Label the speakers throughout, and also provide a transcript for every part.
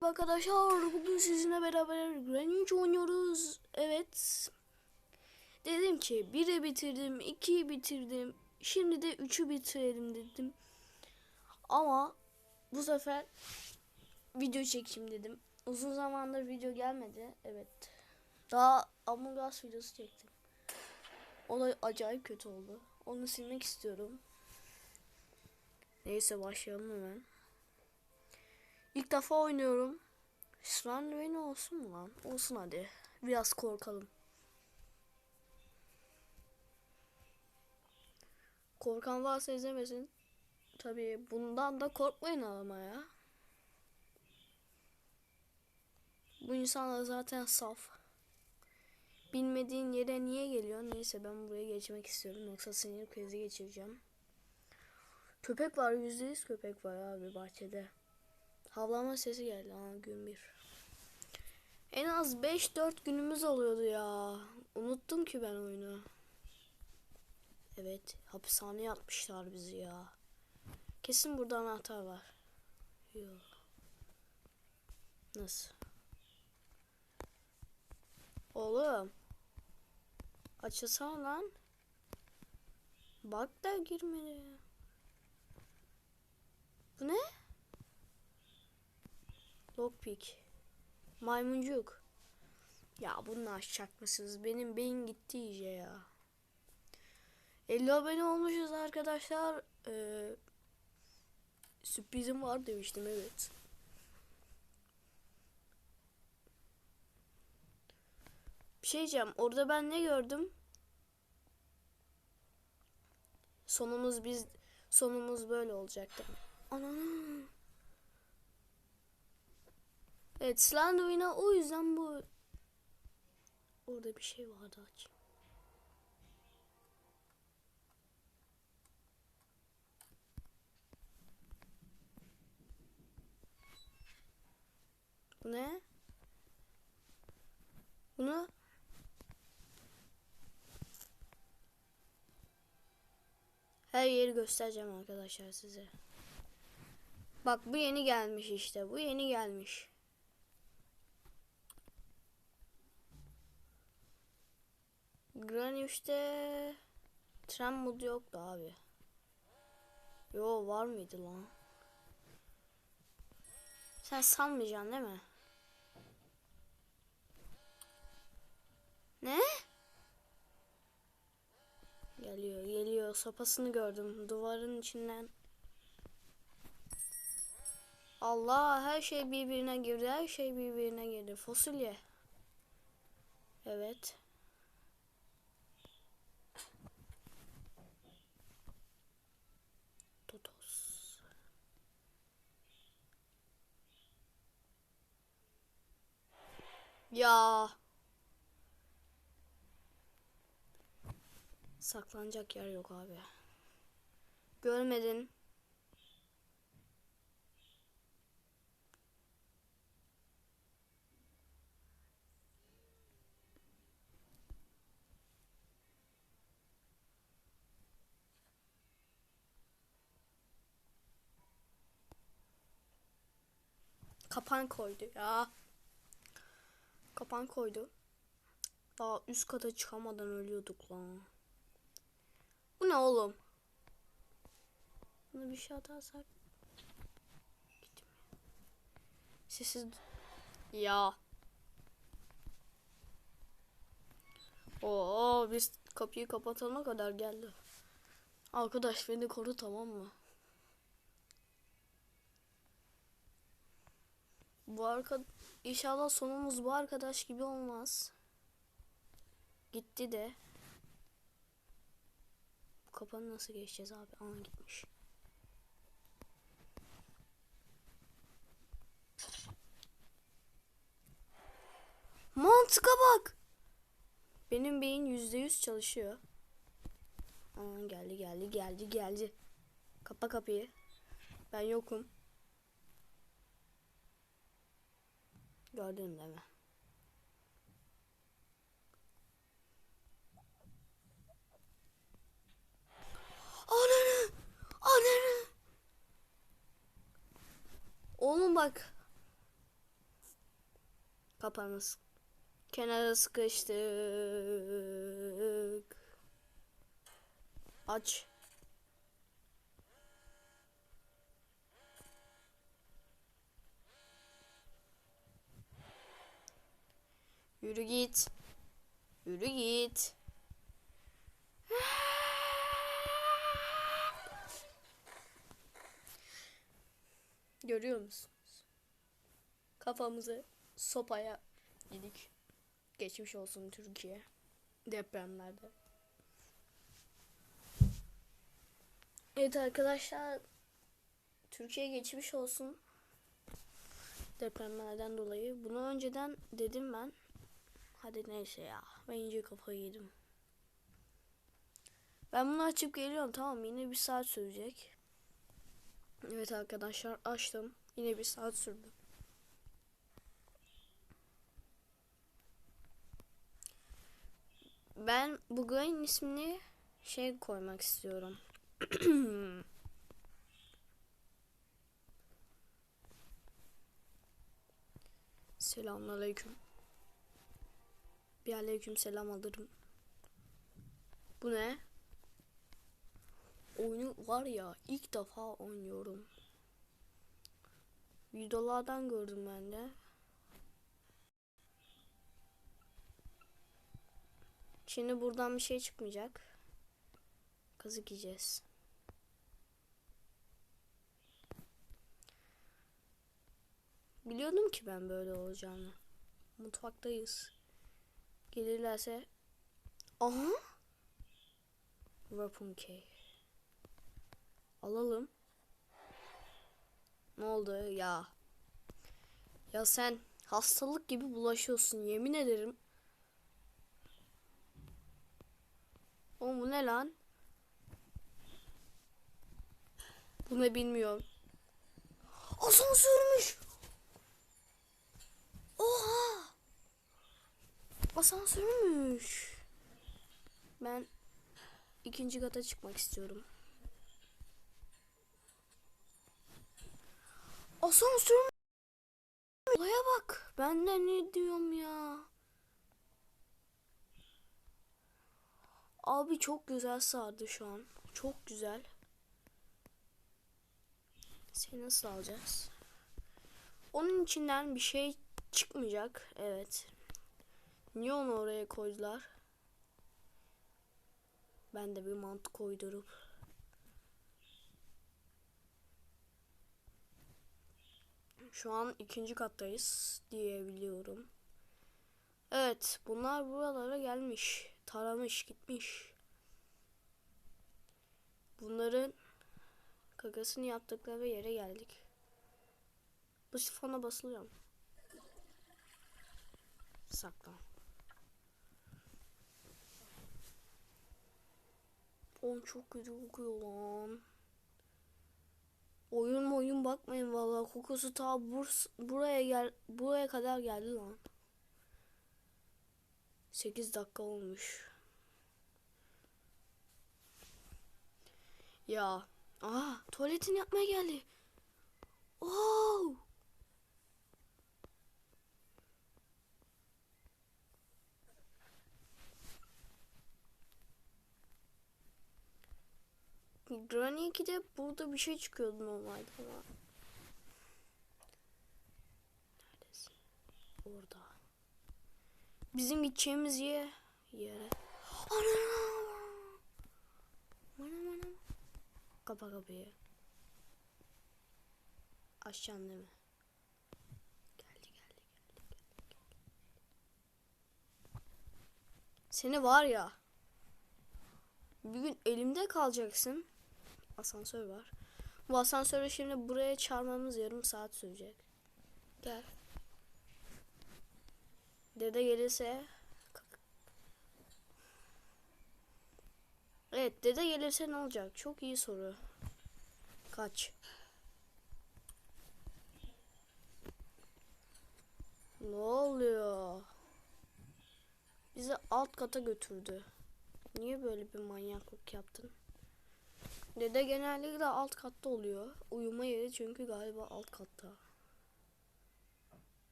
Speaker 1: Arkadaşlar bugün sizinle beraber Granny oynuyoruz. Evet. Dedim ki 1'i bitirdim, 2'yi bitirdim. Şimdi de 3'ü bitirelim dedim. Ama bu sefer video çekeyim dedim. Uzun zamandır video gelmedi. Evet. Daha Among Us videosu çektim. O da acayip kötü oldu. Onu silmek istiyorum. Neyse başlayalım hemen. İlk defa oynuyorum. Slenderman olsun mu lan? Olsun hadi. Biraz korkalım. Korkan varsa izlemesin. Tabii bundan da korkmayın ama ya. Bu insanlar zaten saf. Bilmediğin yere niye geliyor? Neyse ben buraya geçmek istiyorum. Yoksa sinir krizi geçireceğim. Köpek var. Yüzde yüz köpek var abi bahçede. Havlama sesi geldi. Aa gün bir. En az 5-4 günümüz oluyordu ya. Unuttum ki ben oyunu. Evet. Hapishaneye atmışlar bizi ya. Kesin burada anahtar var. Yok. Nasıl? Oğlum. Açılsana lan. Bak da girmedi. Bu ne? Lockpick. Maymuncuk. Ya bunu aşacak mısınız? Benim beyin gitti iyice ya. 50 abone olmuşuz arkadaşlar. Ee, sürprizim var demiştim evet. Bir şey diyeceğim. Orada ben ne gördüm? Sonumuz biz sonumuz böyle olacaktı. Ana. Evet Slenderman'a o yüzden bu orada bir şey vardı aç. Bu ne? Bunu her yeri göstereceğim arkadaşlar size. Bak bu yeni gelmiş işte. Bu yeni gelmiş. Granny 3'te tren modu yoktu abi. Yo var mıydı lan? Sen sanmayacaksın değil mi? Ne? Geliyor geliyor sopasını gördüm duvarın içinden. Allah her şey birbirine girdi her şey birbirine girdi fasulye. Evet. Ya. Saklanacak yer yok abi. Görmedin. Kapan koydu ya. Kapan koydu. Daha üst kata çıkamadan ölüyorduk lan. Bu ne oğlum? Buna bir şey atarsak gitmiyor. Sessiz ya. Oo biz kapıyı kapatana kadar geldi. Arkadaş beni koru tamam mı? Bu arka inşallah sonumuz bu arkadaş gibi olmaz. Gitti de. Bu kapanı nasıl geçeceğiz abi? Ana gitmiş. Mantıka bak. Benim beyin yüzde yüz çalışıyor. Aa, geldi geldi geldi geldi. Kapa kapıyı. Ben yokum. Gördün değil mi? Ananı! Ananı! Oğlum bak. Kapanız. Kenara sıkıştık. Aç. Yürü git. Yürü git. Görüyor musunuz? Kafamızı sopaya yedik. Geçmiş olsun Türkiye. Depremlerde. Evet arkadaşlar. Türkiye geçmiş olsun. Depremlerden dolayı. Bunu önceden dedim ben. Hadi neyse ya. Ben iyice kafayı yedim. Ben bunu açıp geliyorum tamam yine bir saat sürecek. Evet arkadaşlar açtım. Yine bir saat sürdü. Ben bugün ismini şey koymak istiyorum. Selamünaleyküm. Bir aleyküm selam alırım. Bu ne? Oyunu var ya ilk defa oynuyorum. Videolardan gördüm ben de. Şimdi buradan bir şey çıkmayacak. Kazık yiyeceğiz. Biliyordum ki ben böyle olacağını. Mutfaktayız. Gelirlerse... Aha! Key. Alalım. Ne oldu ya? Ya sen hastalık gibi bulaşıyorsun yemin ederim. Oğlum bu ne lan? Bu ne bilmiyorum. Asansörmüş. Oha. Asansörmüş. Ben ikinci kata çıkmak istiyorum. Asansör Olaya bak. Ben de ne diyorum ya. Abi çok güzel sardı şu an. Çok güzel. Seni nasıl alacağız? Onun içinden bir şey çıkmayacak. Evet. Niye onu oraya koydular? Ben de bir mantık koydurup Şu an ikinci kattayız diyebiliyorum. Evet bunlar buralara gelmiş. Taramış gitmiş. Bunların kakasını yaptıkları yere geldik. Bu sifona basılıyorum. Saklan. Oğlum çok kötü kokuyor lan. Oyun oyun bakmayın vallahi kokusu ta bur buraya gel buraya kadar geldi lan. 8 dakika olmuş. Ya. Aa, tuvaletini yapmaya geldi. Oo! Granny 2'de burada bir şey çıkıyordu normalde ama. Neredesin? Orada. Bizim gideceğimiz yer yere. Ana! Ana ana. Kapa kapıyı. Açacaksın değil mi? Geldi geldi geldi. geldi. Seni var ya. Bir gün elimde kalacaksın. Asansör var. Bu asansörü şimdi buraya çağırmamız yarım saat sürecek. Gel. Dede gelirse Evet dede gelirse ne olacak? Çok iyi soru. Kaç? Ne oluyor? Bizi alt kata götürdü. Niye böyle bir manyaklık yaptın? Dede genellikle alt katta oluyor. Uyuma yeri çünkü galiba alt katta.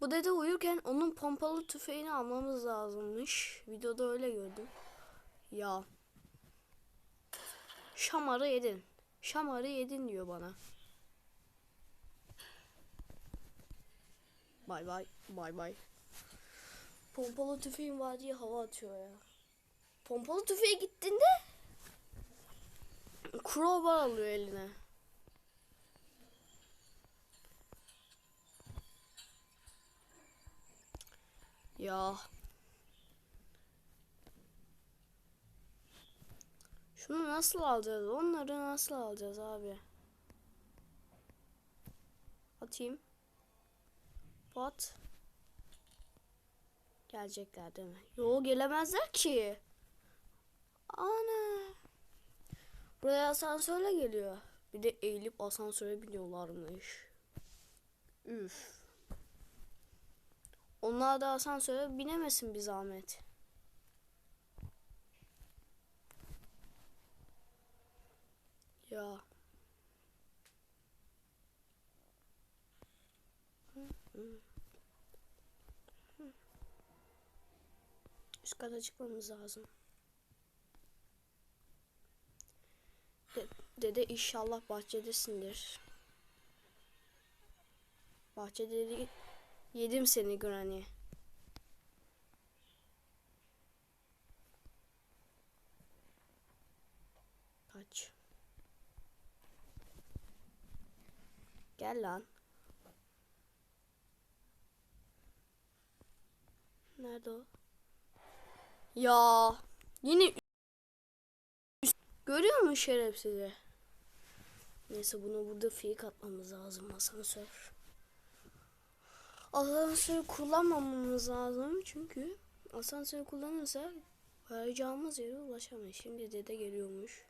Speaker 1: Bu dede uyurken onun pompalı tüfeğini almamız lazımmış. Videoda öyle gördüm. Ya. Şamarı yedin. Şamarı yedin diyor bana. Bay bay. Bay bay. Pompalı tüfeğim var diye hava atıyor ya. Pompalı tüfeğe gittiğinde crowbar alıyor eline. Ya. Şunu nasıl alacağız? Onları nasıl alacağız abi? Atayım. Pat. Gelecekler değil mi? Yo gelemezler ki. Ana. Buraya asansörle geliyor. Bir de eğilip asansöre biniyorlarmış. Üf. Onlar da asansöre binemesin bir zahmet. Ya. Üst kata çıkmamız lazım. De- dede inşallah bahçedesindir. Bahçede yedim seni Granny. Kaç. Gel lan. Nerede o? Ya yine görüyor musun şerefsizi? Neyse bunu burada fake atmamız lazım asansör. Asansör kullanmamamız lazım çünkü asansör kullanırsa varacağımız yere ulaşamayız. Şimdi dede geliyormuş.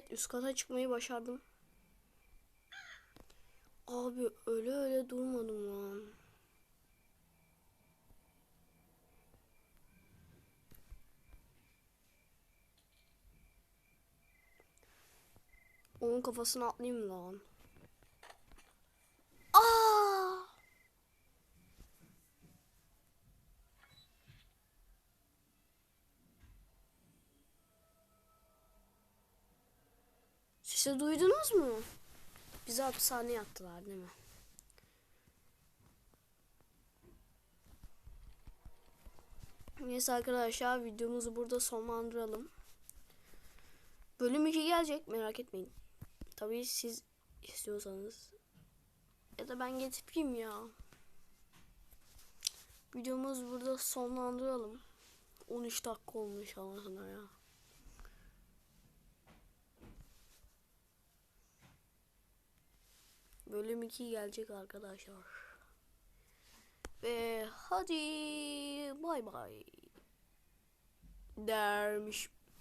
Speaker 1: Evet üst kata çıkmayı başardım. Abi öyle öyle durmadım lan. Onun kafasına atlayayım lan? Aa! Sesi duydunuz mu? Bizi hapishaneye attılar değil mi? Neyse arkadaşlar videomuzu burada sonlandıralım. Bölüm 2 gelecek merak etmeyin. Tabii siz istiyorsanız. Ya da ben getireyim ya. Videomuzu burada sonlandıralım. 13 dakika olmuş anasına ya. Bölüm 2 gelecek arkadaşlar. Ve hadi bay bay dermiş